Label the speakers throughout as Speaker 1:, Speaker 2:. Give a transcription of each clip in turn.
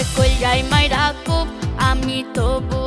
Speaker 1: আমার কইয়াই মাইরা খুব আমি তবু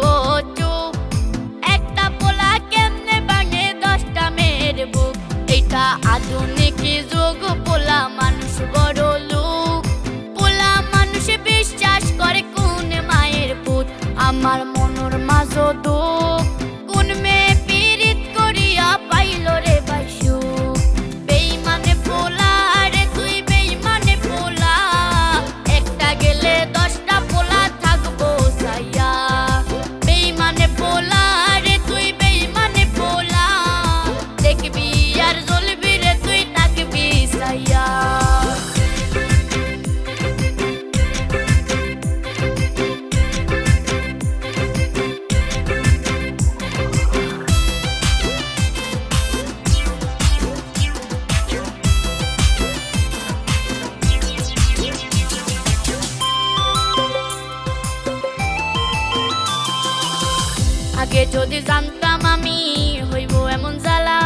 Speaker 1: আগে যদি জানতাম আমি হইব এমন জ্বালা।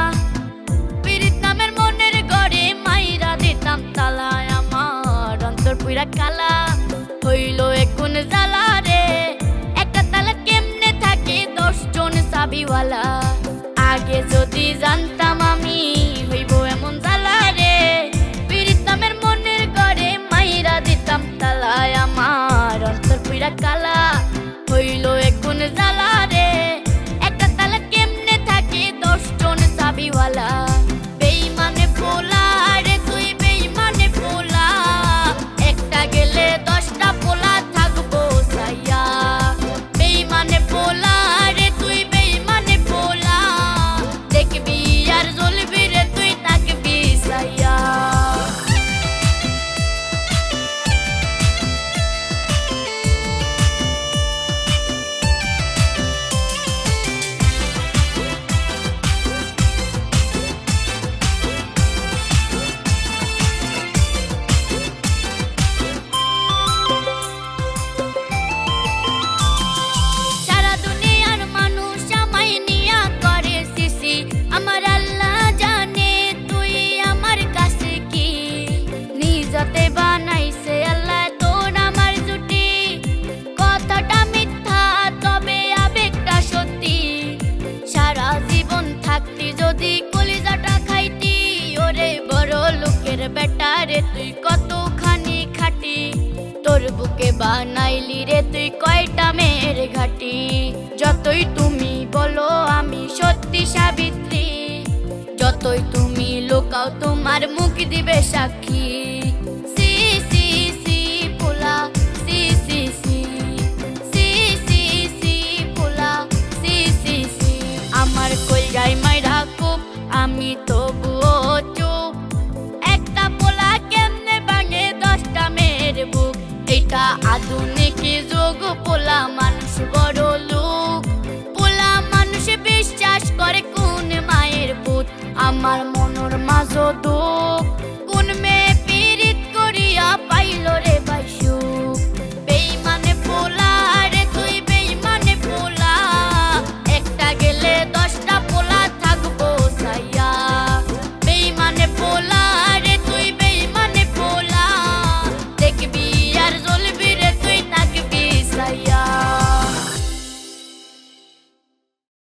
Speaker 1: পীড়িত নামের মনের ঘরে মাইরা দিতাম তালায় আমার অন্তর পুরা কালা। হইল এখন জ্বালা রে একটা তালা কেমনে থাকে দশ জন সাবিওয়ালা? চাবিওয়ালা। আমার বেটা রে, তুই কতখানি খাটি? তোর বুকে বানাইলি রে, তুই কয়টা মেয়ের ঘাটি? যতই তুমি বলো, আমি সত্যি সাবিত্রী। যতই তুমি লোকাও, তোমার মুখ দিবে সাক্ষী।